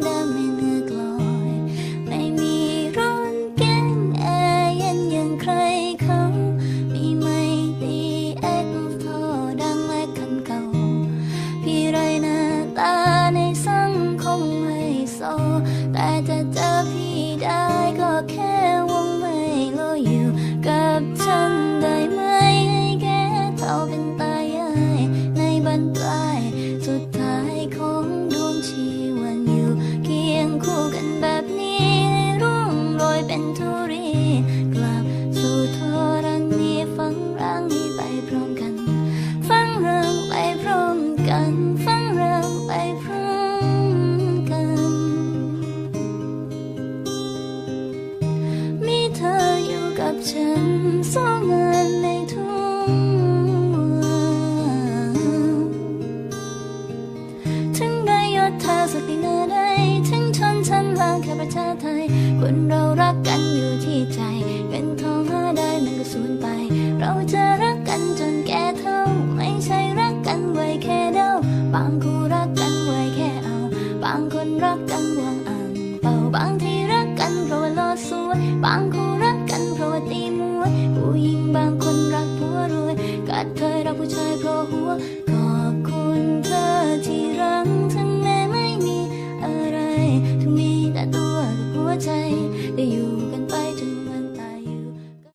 The enemies. ฉันซ่อเงินในทุ่งถึงได้ยศเธอสัดีนาใดถึงชนชั้นล่าแค่ประชาไทคนเรารักกันอยู่ที่ใจ เป็นทองได้มันก็สูญไป เราจะรักกันจนแกเท่า ไม่ใช่รักกันไว้แค่เดาบางคู่รักกันไว้แค่เอา บางคนรักกันวางอ่างเป่าบางทีรักกันเพราสวยบาง 乌云般。